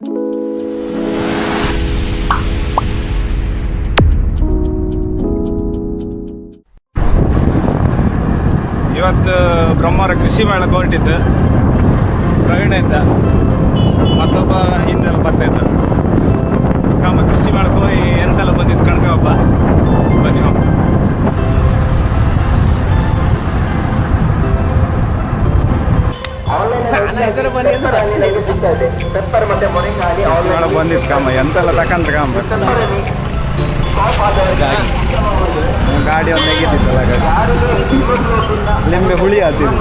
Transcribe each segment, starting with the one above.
ಇವತ್ತು ಬ್ರಹ್ಮರ ಕೃಷಿ ಮೇಳಕ್ಕೆ ಹೊರಟಿತ್ತು. ಪ್ರವೀಣ ಇದ್ದ ಮತ್ತೊಬ್ಬ ಹಿಂದೆಲ್ಲ ಬರ್ತಾಯಿದ್ದ ನಮ್ಮ ಕೃಷಿ ಮೇಳಕ್ಕೆ ಹೋಗಿ ಎಂತೆಲ್ಲ ಬಂದಿತ್ತು ಕಣ್ಕಪ್ಪ ಬನ್ನಿ ಸಿಗ್ತಾ ಬಂದಿತ್ತು ಎಂತೆಲ್ಲ ತಕಂತ ಕಾಮ. ಗಾಡಿ. ಒಂದು ತೆಗಿತಿತ್ತಲ್ಲ ಗಾಡಿ. ನಿಂಬೆ ಹುಳಿ ಆತಿದ್ದು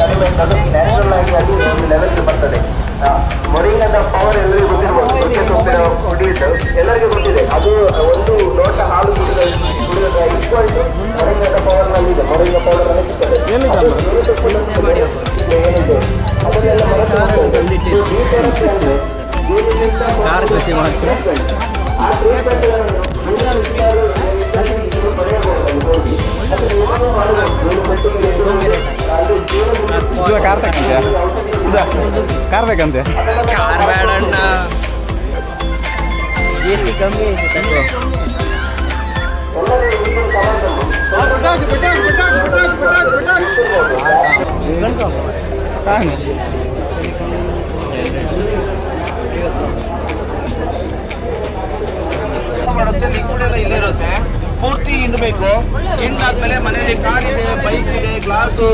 ಕಡಿಮೆ ಯಾರು ಕೃಷಿ ಮಾಡ್ತಾರೆ ಕಾರ್ ತಕ್ಕಂತೆ ಕಾರ್ ಬೇಕಂತೆ ಕಾರ್ ಬೇಡ ಅಣ್ಣ ಕಮ್ಮಿ ಕಾಣ್. ಮಾಡುತ್ತೆ ಲಿಕ್ವಿಡ್ ಎಲ್ಲ ಇಲ್ಲೇ ಇರುತ್ತೆ ಪೂರ್ತಿ ಹಿಂಡಬೇಕು ಹಿಂಡಾದ್ಮೇಲೆ ಮನೆಯಲ್ಲಿ ಕಾರ್ ಇದೆ ಬೈಕ್ ಇದೆ glass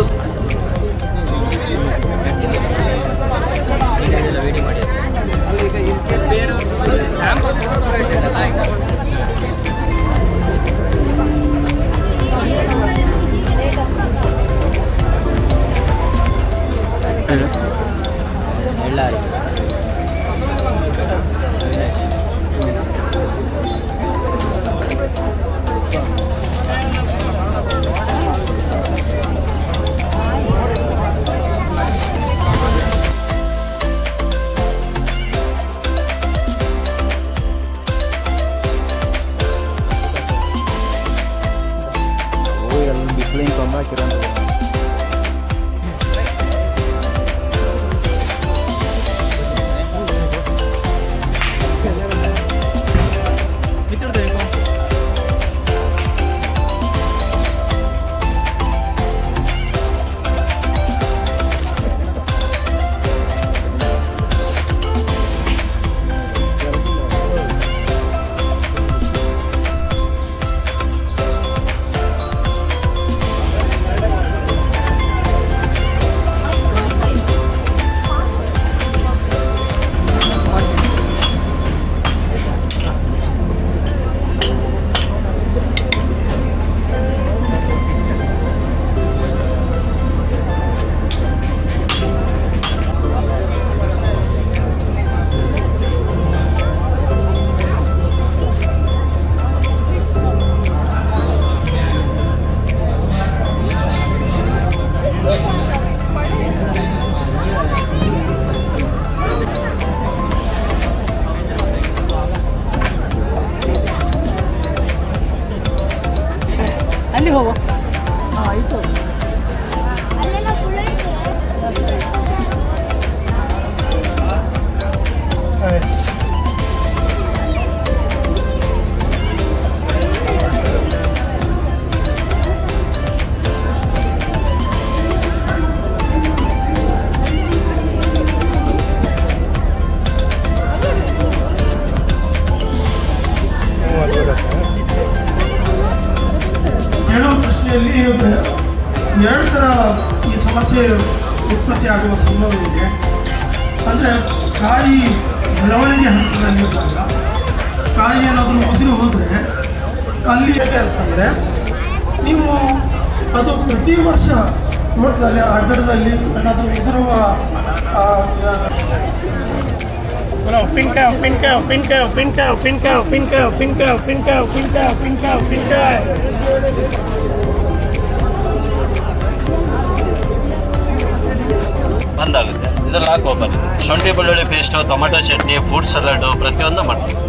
playing from back around. ಎರಡು ಥರ ಈ ಸಮಸ್ಯೆ ಉತ್ಪತ್ತಿ ಆಗುವ ಸಂಭವ ಇದೆ ಅಂದರೆ ಕಾಯಿ ಬೆಳವಣಿಗೆ ಹಂತದಲ್ಲಿದ್ದಾಗ ಕಾಯಿ ಏನಾದರೂ ಉದುರು ಹೋದರೆ ಅಲ್ಲಿ ಅಂತಂದರೆ ನೀವು ಅದು ಪ್ರತಿ ವರ್ಷ ತೋಟದಲ್ಲಿ ಅಡ್ಡದಲ್ಲಿ ಏನಾದರೂ ಉದುರುವ ಉಪ್ಪಿನಕಾಯಿ ಉಪ್ಪಿನಕಾಯಿ ಉಪ್ಪಿನಕಾಯಿ ಉಪ್ಪಿನಕಾಯಿ ಉಪ್ಪಿನಕಾಯಿ ಉಪ್ಪಿನಕಾಯಿ ಉಪ್ಪಿನಕಾಯಿ ಉಪ್ಪಿನಕಾಯಿ ಉಪ್ಪಿನಕಾಯಿ ಉಪ್ಪಿನಕಾಯಿ ಉಪ್ಪಿನಕಾಯಿ ಇದ್ರಲ್ಲಿ ಹಾಕೋಬಾರ್ದು ಶುಂಠಿ ಬೆಳ್ಳುಳ್ಳಿ paste tomato chutney fruit salad ಪ್ರತಿಯೊಂದು ಮಾಡ್ತೀವಿ.